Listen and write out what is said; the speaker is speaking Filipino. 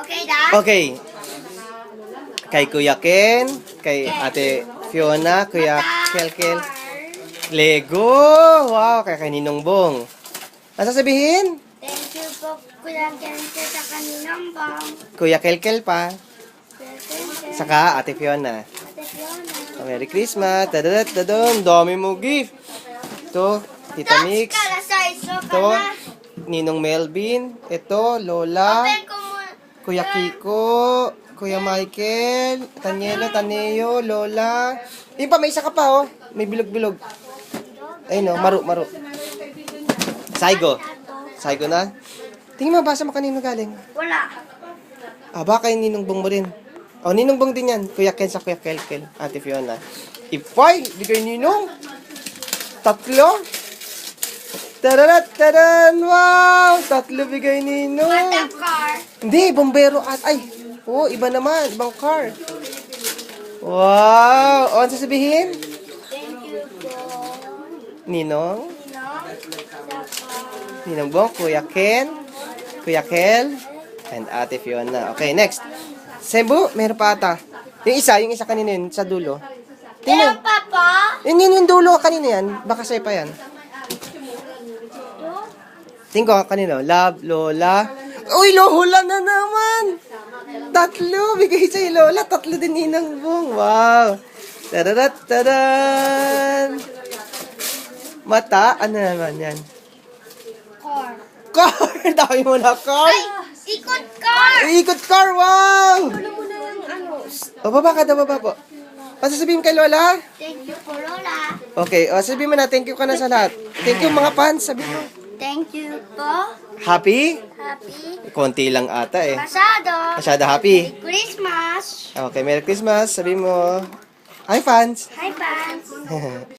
Okay, Dad? Okay. Kay Kuya Ken, kay Ate Fiona, Kuya Kelkel. Lego! Wow, kay kay Ninong Bong. Ano sasabihin? Thank you po, Kuya Kente, sa kaninang bang. Kuya Kelkel pa. Saka Ate Fiona. Ate Fiona. Merry Christmas! Tadadat, tadon! Dami mo gift! Ito, Tita Mix. Ito. Ninong Melvin. Ito, Lola. Open ko. Kuya Kiko. Kuya Michael. Tanyelo, Taneo, Lola. Yung pa, may isa ka pa, oh. May bilog-bilog. Ayun, oh. Maru, maru. Saigo. Saigo na. Tingin mo, basa mo kanino galing. Wala. Ah, baka yung ninong bong mo rin. Oh, ninong bong din yan. Kuya Ken sa Kuya Kelkel. Ate Fiona. Ipay, bigay ninong. Tatlo. Tararat, taran. Wow! Tatlo bigay What ninong. the car? Hindi, bombero at... Ay, oh, iba naman. Ibang car. Wow! O, ano sasabihin? Thank you po. Ninong. Nino. Saka. Ninong bong, Kuya Ken. Kuya Kel. And Ate Fiona. Okay, next. Sembo, meron pa ata. Yung isa, yung isa kanina yun, sa dulo. Tingnan. Pero papa. Yun yun yung dulo kanina yan. Baka sa'yo pa yan. Tingin ko kanino. Love, Lola. Uy, Lola na naman! Tatlo! Bigay sa'yo, Lola. Tatlo din ninang bong. Wow! Tararat, taran! Mata, ano naman yan? Car. Car! Dami mo na car! Ay! Ikot car! Ikot car! Wow! Ano mo na yung ano? O, baba ka baba po. O, sasabihin kay Lola? Thank you po, Lola. Okay, o, sabihin mo na, thank you ka na sa lahat. Thank you mga fans, sabi mo. Thank you po. Happy? Happy. Konti lang ata eh. Pasado. Masyado happy. Christmas. Okay, Merry Christmas. Sabi mo, hi fans. Hi, fans.